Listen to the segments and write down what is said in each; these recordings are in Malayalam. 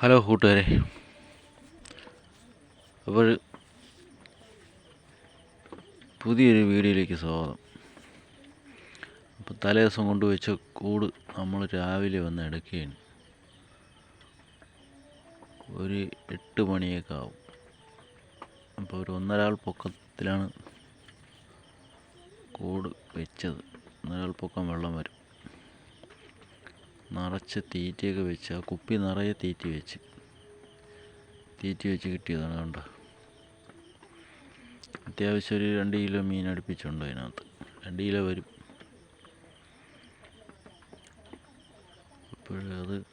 ഹലോ കൂട്ടുകാരെ. അപ്പോൾ പുതിയൊരു വീഡിയോയിലേക്ക് സ്വാഗതം. അപ്പോൾ തലേ ദിവസം കൊണ്ടുവച്ച കൂട് നമ്മൾ രാവിലെ വന്ന് എടുക്കുകയാണ്. ഒരു എട്ട് മണിയൊക്കെ ആവും. അപ്പോൾ ഒരു ഒന്നരാൾ പൊക്കത്തിലാണ് കൂട് വെച്ചത്. ഒന്നരാൾ പൊക്കം വെള്ളം വരും. നിറച്ച് തീറ്റയൊക്കെ വെച്ച് ആ കുപ്പി നിറയെ തീറ്റ വെച്ച്. തീറ്റ വെച്ച് കിട്ടിയതാണ് കണ്ട? അത്യാവശ്യം ഒരു രണ്ട് കിലോ മീൻ അടുപ്പിച്ചുണ്ട് അതിനകത്ത്. രണ്ട് കിലോ വരും. അപ്പോഴത്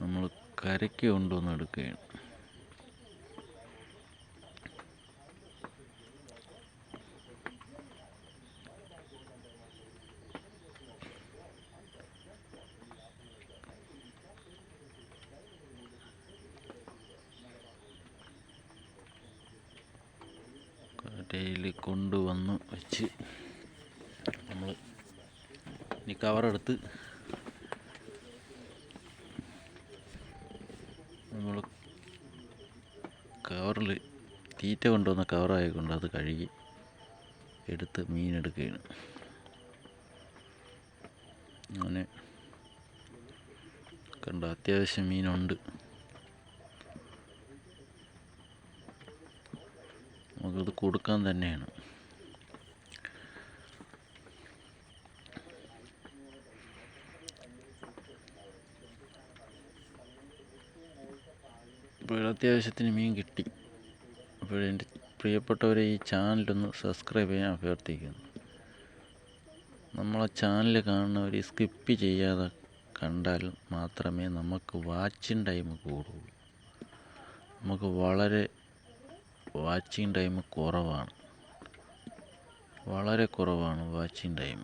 നമ്മൾ കരയ്ക്ക് കൊണ്ടുവന്ന് എടുക്കുകയാണ്. കരയിൽ കൊണ്ടുവന്ന് വെച്ച് നമ്മൾ ഇനി കവറെടുത്ത് നമ്മൾ കവറിൽ തീറ്റ കൊണ്ടുവന്ന കവറായതുകൊണ്ട് അത് കഴുകി എടുത്ത് മീനെടുക്കുകയാണ് അങ്ങനെ കണ്ട അത്യാവശ്യം മീനുണ്ട്. കൊടുക്കാൻ തന്നെയാണ്. ഇപ്പോൾ അത്യാവശ്യത്തിന് മീൻ കിട്ടി. അപ്പോൾ എന്റെ പ്രിയപ്പെട്ടവരെ ഈ ചാനലൊന്ന് സബ്സ്ക്രൈബ് ചെയ്യാൻ അഭ്യർത്ഥിക്കുന്നു. നമ്മളെ ചാനൽ കാണുന്നവർ സ്കിപ്പ് ചെയ്യാതെ കണ്ടാൽ മാത്രമേ നമുക്ക് വാച്ചിങ് ടൈം കൂടുള്ളൂ നമുക്ക് വളരെ വാച്ചിങ് ടൈം കുറവാണ്. വളരെ കുറവാണ് വാച്ചിങ് ടൈം.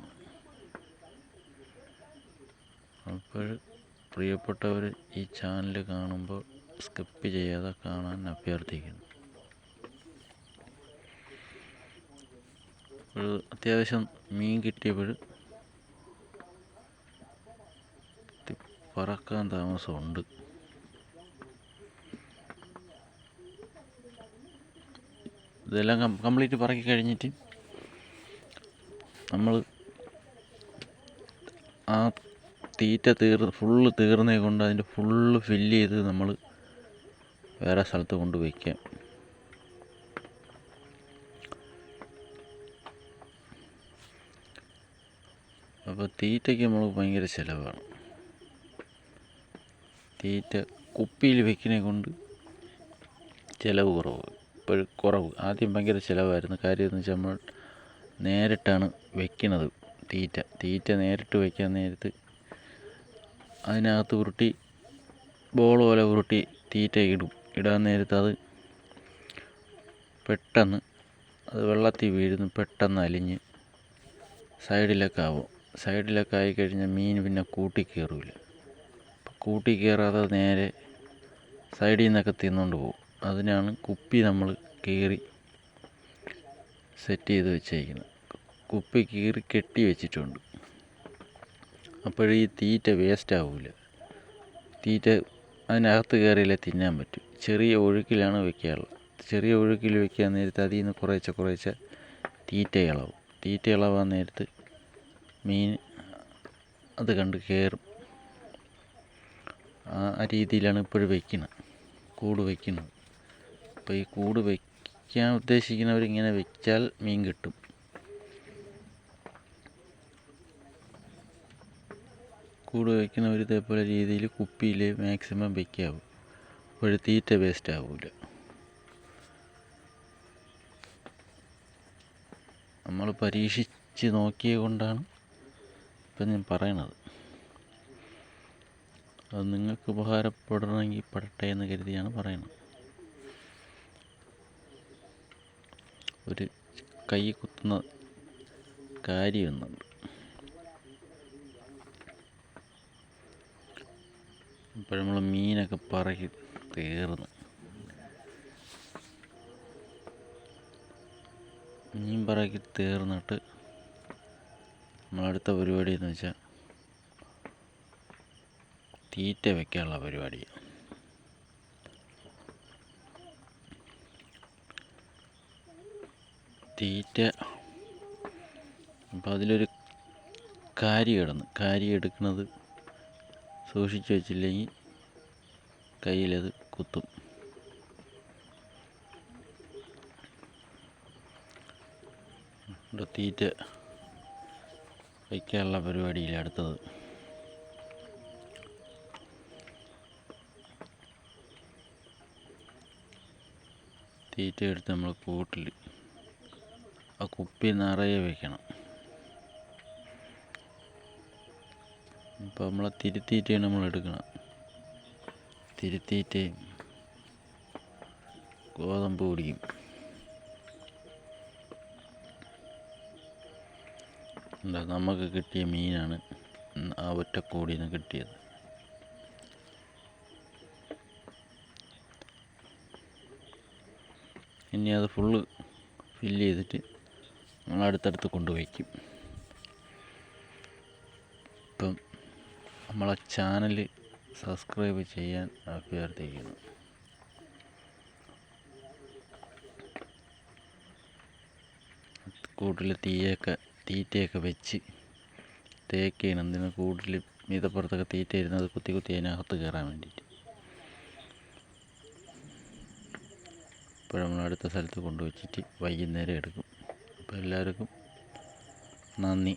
അപ്പോൾ പ്രിയപ്പെട്ടവർ ഈ ചാനൽ കാണുമ്പോൾ സ്കിപ്പ് ചെയ്യാതെ കാണാൻ അഭ്യർത്ഥിക്കുന്നു. അത്യാവശ്യം മീൻ കിട്ടിയപ്പോൾ പറക്കാൻ താമസമുണ്ട്. ഇതെല്ലാം കംപ്ലീറ്റ് പറക്കി കഴിഞ്ഞിട്ട് നമ്മൾ ആ തീറ്റ തീർ ഫുള്ള് തീർന്നേ കൊണ്ട് അതിന്റെ ഫുള്ള് ഫില്ല് ചെയ്ത് നമ്മൾ വേറെ സ്ഥലത്ത് കൊണ്ട് വയ്ക്കാം അപ്പോൾ തീറ്റയ്ക്ക് നമ്മൾ ഭയങ്കര ചിലവാണ്. തീറ്റ കുപ്പിയിൽ വെക്കണേ കൊണ്ട് ചിലവ് കുറവ് ഇപ്പോഴും കുറവ്. ആദ്യം ഭയങ്കര ചിലവായിരുന്നു. കാര്യം എന്ന് വെച്ചാൽ നമ്മൾ നേരിട്ടാണ് വെക്കുന്നത് തീറ്റ. തീറ്റ നേരിട്ട് വയ്ക്കാൻ നേരത്ത് അതിനകത്ത് ഉരുട്ടി ബോൾ പോലെ ഉരുട്ടി തീറ്റ ഇടും. ഇടാൻ നേരത്ത് അത് പെട്ടെന്ന് അത് വെള്ളത്തിൽ വീഴുന്നു പെട്ടെന്ന് അലിഞ്ഞ് സൈഡിലൊക്കെ ആവും. സൈഡിലൊക്കെ ആയിക്കഴിഞ്ഞാൽ മീൻ പിന്നെ കൂട്ടി കയറില്ല കൂട്ടി കയറാതെ നേരെ സൈഡിൽ നിന്നൊക്കെ തിന്നുകൊണ്ട് പോകും. അതിനാണ് കുപ്പി നമ്മൾ കീറി സെറ്റ് ചെയ്ത് വെച്ചേക്കുന്നത്. കുപ്പി കീറി കെട്ടി വെച്ചിട്ടുണ്ട്. അപ്പോഴീ തീറ്റ വേസ്റ്റ് ആവില്ല തീറ്റ അതിനകത്ത് കയറിയാലേ തിന്നാൻ പറ്റും. ചെറിയ ഒഴുക്കിലാണ് വെക്കാറുള്ളത്. ചെറിയ ഒഴുക്കിൽ വെക്കാൻ നേരത്ത് അതിൽ നിന്ന് കുറേശ്ശെ കുറേശ്ശെ തീറ്റ ഇളവും. തീറ്റ ഇളവാൻ നേരത്ത് മീൻ അത് കണ്ട് കയറും. ആ രീതിയിലാണ് ഇപ്പോഴും വയ്ക്കുന്നത് കൂട് വയ്ക്കുന്നത് അപ്പോൾ ഈ കൂട് വയ്ക്കാൻ ഉദ്ദേശിക്കുന്നവർ ഇങ്ങനെ വെച്ചാൽ മീൻ കിട്ടും. കൂട് വയ്ക്കുന്നവർ ഇതേപോലെ രീതിയിൽ കുപ്പിയിൽ മാക്സിമം വയ്ക്കാവും അപ്പോൾ തീറ്റ വേസ്റ്റ് ആവില്ല നമ്മൾ പരീക്ഷിച്ച് നോക്കിയത് കൊണ്ടാണ് ഇപ്പം ഞാൻ പറയണത്. അത് നിങ്ങൾക്ക് ഉപകാരപ്പെടണമെങ്കിൽ പെടട്ടെ എന്ന് കരുതിയാണ് പറയുന്നത്. ഒരു കൈ കുത്തുന്ന കാര്യമൊന്നുണ്ട്. ഇപ്പോൾ നമ്മൾ മീനൊക്കെ പറക്കി തീർന്നു. മീൻ പറക്കി തീർന്നിട്ട് നമ്മളടുത്ത പരിപാടി എന്ന് വെച്ചാൽ തീറ്റ വെക്കാനുള്ള പരിപാടിയാണ്. തീറ്റ. അപ്പോൾ അതിലൊരു കാരി കിടന്ന് കാരി എടുക്കുന്നത് സൂക്ഷിച്ച് വെച്ചില്ലെങ്കിൽ കയ്യിലത് കുത്തും. തീറ്റ വയ്ക്കാനുള്ള പരിപാടിയിൽ അടുത്തത്. തീറ്റ എടുത്ത് നമ്മൾ കൂട്ടിൽ ആ കുപ്പി നിറയെ വെക്കണം. ഇപ്പോൾ നമ്മളെ തിരുത്തിയിട്ടാണ് നമ്മൾ എടുക്കണം തിരുത്തിയിട്ട് ഗോതമ്പ് പൊടിയും. എന്താ നമുക്ക് കിട്ടിയ മീനാണ് ആ ഒറ്റക്കോടിയിൽ നിന്ന് കിട്ടിയത്. ഇനി അത് ഫുള്ള് ഫില്ല് ചെയ്തിട്ട് നമ്മൾ അടുത്തടുത്ത് കൊണ്ടുവയ്ക്കും ഇപ്പം നമ്മളെ ചാനൽ സബ്സ്ക്രൈബ് ചെയ്യാൻ അഭ്യർത്ഥിക്കുന്നു. കൂട്ടിൽ തീയൊക്കെ തീറ്റയൊക്കെ വെച്ച് തേക്കാണ് എന്തിനാ കൂട്ടിൽ മീതപ്പുറത്തൊക്കെ തീറ്റ ഇരുന്നത് കുത്തി കുത്തി അതിനകത്ത് കയറാൻ വേണ്ടിയിട്ട്. ഇപ്പോൾ നമ്മൾ അടുത്ത സ്ഥലത്ത് കൊണ്ടുവച്ചിട്ട് വൈകുന്നേരം എടുക്കും. അപ്പോൾ എല്ലാവർക്കും നന്ദി.